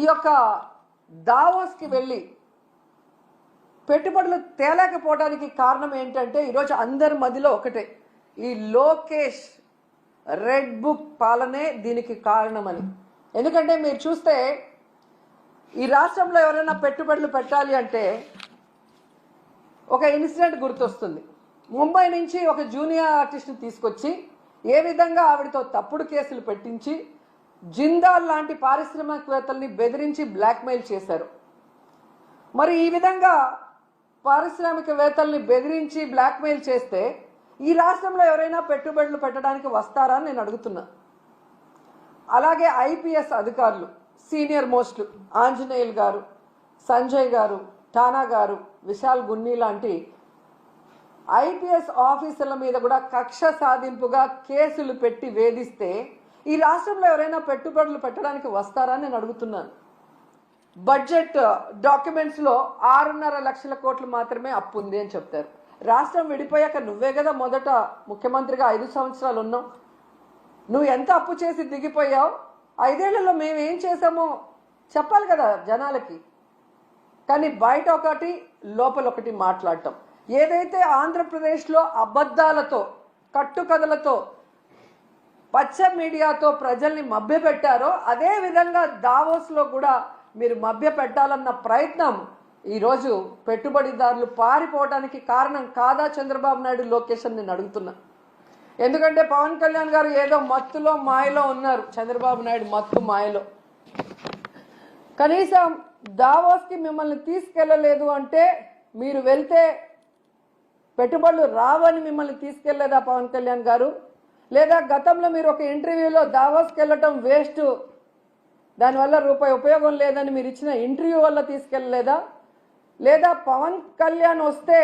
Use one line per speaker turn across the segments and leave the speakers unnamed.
ఈ యొక్క దావోస్కి వెళ్ళి పెట్టుబడులు తేలేకపోవడానికి కారణం ఏంటంటే ఈరోజు అందరి మదిలో ఒకటే ఈ లోకేష్ రెడ్ బుక్ పాలనే దీనికి కారణమని. ఎందుకంటే మీరు చూస్తే ఈ రాష్ట్రంలో ఎవరైనా పెట్టుబడులు పెట్టాలి అంటే ఒక ఇన్సిడెంట్ గుర్తొస్తుంది. ముంబై నుంచి ఒక జూనియర్ ఆర్టిస్ట్ని తీసుకొచ్చి ఏ విధంగా ఆవిడతో తప్పుడు కేసులు పెట్టించి జిందాల్ లాంటి పారిశ్రామికవేత్తల్ని బెదిరించి బ్లాక్మెయిల్ చేశారు. మరి ఈ విధంగా పారిశ్రామికవేత్తల్ని బెదిరించి బ్లాక్మెయిల్ చేస్తే ఈ రాష్ట్రంలో ఎవరైనా పెట్టుబడులు పెట్టడానికి వస్తారా అని నేను అడుగుతున్నా. అలాగే ఐపీఎస్ అధికారులు సీనియర్ మోస్ట్ ఆంజనేయులు గారు సంజయ్ గారు టానా గారు విశాల్ గున్ని లాంటి ఐపీఎస్ ఆఫీసర్ల మీద కూడా కక్ష సాధింపుగా కేసులు పెట్టి వేధిస్తే ఈ రాష్ట్రంలో ఎవరైనా పెట్టుబడులు పెట్టడానికి వస్తారా అని నేను అడుగుతున్నాను. బడ్జెట్ uh, డాక్యుమెంట్స్లో ఆరున్నర లక్షల కోట్లు మాత్రమే అప్పు ఉంది అని చెప్తారు. రాష్ట్రం విడిపోయాక నువ్వే కదా మొదట ముఖ్యమంత్రిగా ఐదు సంవత్సరాలు ఉన్నావు. నువ్వు ఎంత అప్పు చేసి దిగిపోయావు? ఐదేళ్ళలో మేము ఏం చేసామో చెప్పాలి కదా జనాలకి. కానీ బయట ఒకటి లోపల ఒకటి మాట్లాడటం. ఏదైతే ఆంధ్రప్రదేశ్లో అబద్ధాలతో కట్టుకథలతో పచ్చ మీడియాతో ప్రజల్ని మభ్యపెట్టారో అదే విధంగా దావోస్లో కూడా మీరు మభ్య పెట్టాలన్న ప్రయత్నం ఈరోజు పెట్టుబడిదారులు పారిపోవడానికి కారణం కాదా చంద్రబాబు నాయుడు లొకేషన్ నేను అడుగుతున్నా. ఎందుకంటే పవన్ కళ్యాణ్ గారు ఏదో మత్తులో మాయలో ఉన్నారు. చంద్రబాబు నాయుడు మత్తు మాయలో. కనీసం దావోస్కి మిమ్మల్ని తీసుకెళ్ళలేదు అంటే మీరు వెళ్తే పెట్టుబడులు రావని మిమ్మల్ని తీసుకెళ్ళేదా పవన్ కళ్యాణ్ గారు? లేదా గతంలో మీరు ఒక ఇంటర్వ్యూలో దావోస్కి వెళ్ళటం వేస్ట్ దానివల్ల రూపాయి ఉపయోగం లేదని మీరు ఇచ్చిన ఇంటర్వ్యూ వల్ల తీసుకెళ్ళలేదా? లేదా పవన్ కళ్యాణ్ వస్తే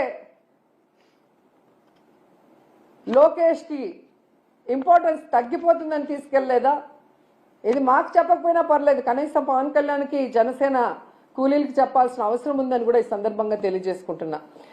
లోకేష్కి ఇంపార్టెన్స్ తగ్గిపోతుందని తీసుకెళ్ళలేదా? ఇది మాకు చెప్పకపోయినా పర్లేదు కనీసం పవన్ కళ్యాణ్కి జనసేన కూలీలకి చెప్పాల్సిన అవసరం ఉందని కూడా ఈ సందర్భంగా తెలియజేసుకుంటున్నా.